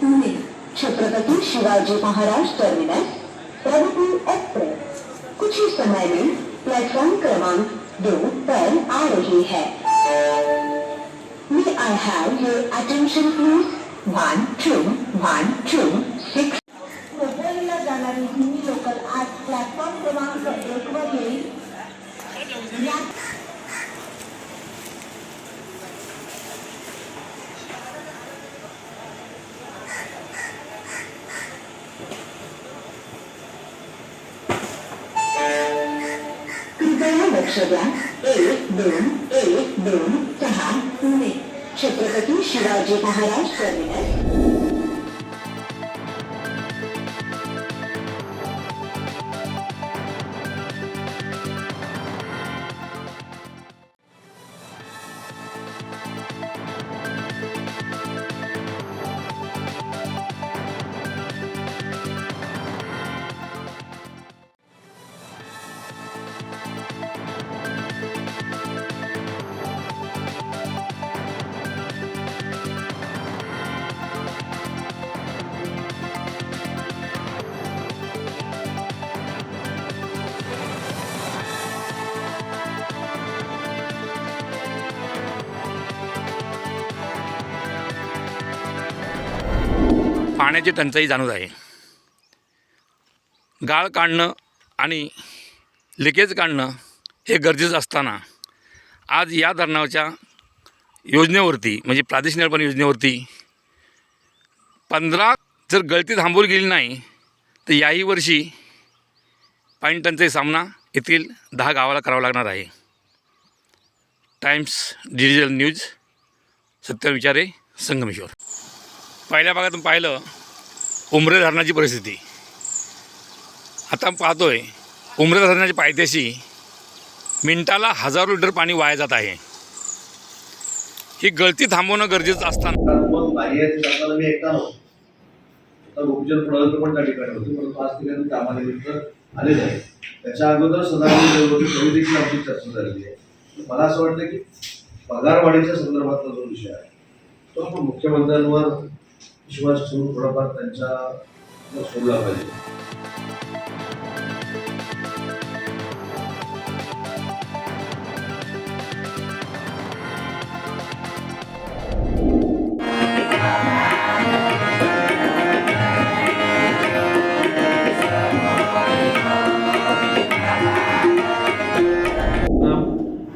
Pune Chhatrapati Shivaji Maharaj terminus Pragati express. कुछ ही समय में प्लेटफॉर्म क्रमांक दो पर आ रही है. मुंबईला जाणारी हिंदी लोकल आज प्लॅटफॉर्म क्रमांक एक वर येईल. या एक दोन एक दोन सहा पुणे छत्रपती शिवाजी महाराज टर्मिनस पाण्याची टंचाई जाणवत आहे. गाळ काढणं आणि लिकेज काढणं हे गरजेचं असताना आज या धरणाच्या योजनेवरती म्हणजे प्रादेशिक निर्माण योजनेवरती पंधरा जर गळती थांबवली गेली नाही तर याही वर्षी पाणी टंचाई सामना येथील दहा गावाला करावा लागणार आहे. टाइम्स डिजिटल न्यूज सत्य विचारे संगमेश्वर. पहिल्या भागातून पाहिलं उमरे धरणाची परिस्थिती. आता पाहतोय उमरे धरणाच्या पायथ्याशी मिनिटाला हजारो लिटर पाणी वाया जात आहे. ही गळती थांबवणं गरजेचं असताना मग बाह्याची मी एकटा नव्हतो. आता पण त्या ठिकाणी होते परंतु आलेले आहे. त्याच्या अगोदर सदानंद देवरोटी कवी देखील आमची चर्चा झालेली आहे. मला असं वाटतं की पगारवाढीच्या संदर्भातला जो विषय आहे तो आपण मुख्यमंत्र्यांवर विश्वास ठेवून थोडाफार त्यांच्या सोडला पाहिजे.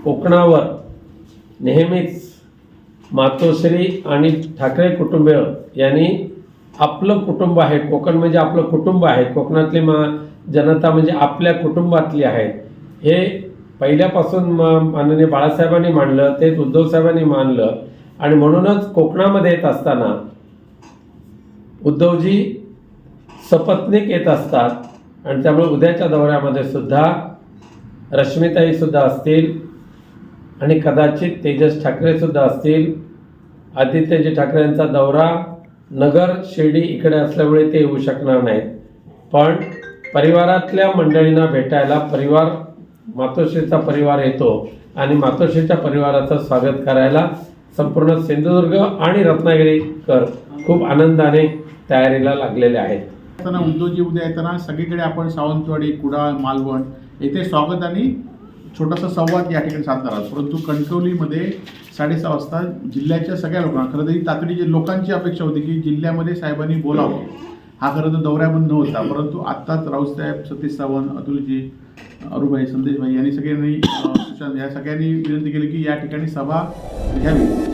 कोकणावर नेहमीच मातोश्री आणि ठाकरे कुटुंबीय यांनी आपलं कुटुंब आहे कोकण म्हणजे आपलं कुटुंब आहे कोकणातली मा जनता म्हणजे आपल्या कुटुंबातली आहे. हे पहिल्यापासून म माननीय बाळासाहेबांनी मांडलं तेच उद्धवसाहेबांनी मानलं आणि म्हणूनच कोकणामध्ये येत असताना उद्धवजी सपत्नीक येत असतात आणि त्यामुळे उद्याच्या दौऱ्यामध्ये सुद्धा रश्मिताईसुद्धा असतील. आणि कदाचित तेजस ठाकरेसुद्धा असतील. आदित्यजी ठाकरे यांचा दौरा नगर शिर्डी इकडे असल्यामुळे ते येऊ शकणार नाहीत. पण परिवारातल्या मंडळींना भेटायला परिवार मातोश्रीचा परिवार येतो आणि मातोश्रीच्या परिवाराचं स्वागत करायला संपूर्ण सिंधुदुर्ग आणि रत्नागिरीकर खूप आनंदाने तयारीला लागलेले आहेत. उद्योजी उद्या येताना सगळीकडे आपण सावंतवाडी कुडाळ मालवण येथे स्वागत आणि छोटासा संवाद या ठिकाणी साधणार आहोत. परंतु कणकवलीमध्ये साडेसहा वाजता जिल्ह्याच्या सगळ्या लोकांना खरं तर ही तातडीची लोकांची अपेक्षा होती की जिल्ह्यामध्ये साहेबांनी बोलावं हा खरं तर दौऱ्याबंद नव्हता परंतु आत्ताच राऊतसाहेब सतीश सावंत अतुलजी अरुभाई संदेशभाई यांनी सगळ्यांनी सुशांत या सगळ्यांनी विनंती केली की या ठिकाणी सभा घ्यावी.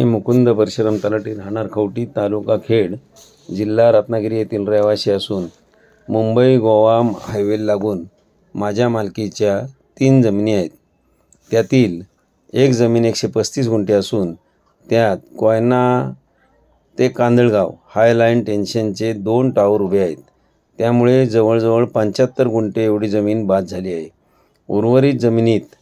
मी मुकुंद परशुराम तलाठी राहणार खवटी तालुका खेड जिल्हा रत्नागिरी येथील रहिवासी असून मुंबई गोवा हायवे लागून माझ्या मालकीच्या तीन जमिनी आहेत. त्यातील एक जमीन एकशे पस्तीस गुंठे असून त्यात कोयना ते कांदळगाव हायलाईन टेन्शनचे दोन टावर उभे आहेत. त्यामुळे जवळजवळ पंच्याहत्तर गुंठे एवढी जमीन बाद झाली आहे. उर्वरित जमिनीत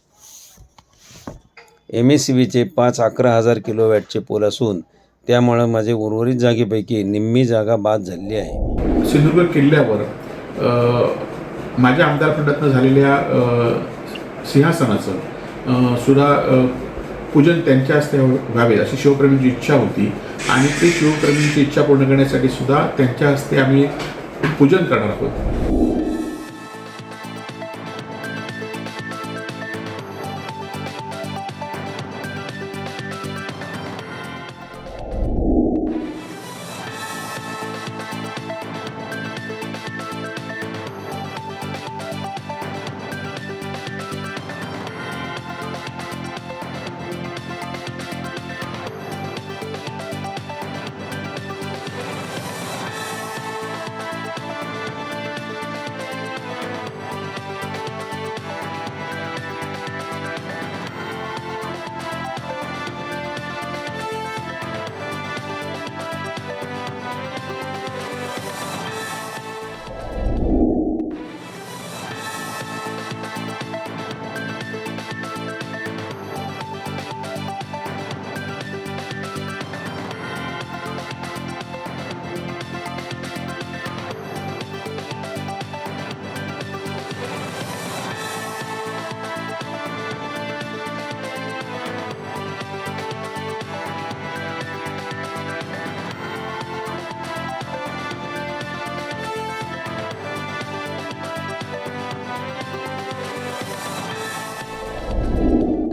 एम एस सी बीचे पाच अकरा हजार किलोवॅटचे पोल असून त्यामुळं माझे उर्वरित जागेपैकी निम्मी जागा बाद झालेली आहे. सिंधुदुर्ग किल्ल्यावर माझ्या माझ्या आमदारखंडातनं झालेल्या सिंहासनाचं सुद्धा पूजन त्यांच्या हस्ते व्हावे अशी शिवप्रेमींची इच्छा होती आणि ती शिवप्रेमींची इच्छा पूर्ण करण्यासाठी सुद्धा त्यांच्या हस्ते आम्ही पूजन करणार आहोत.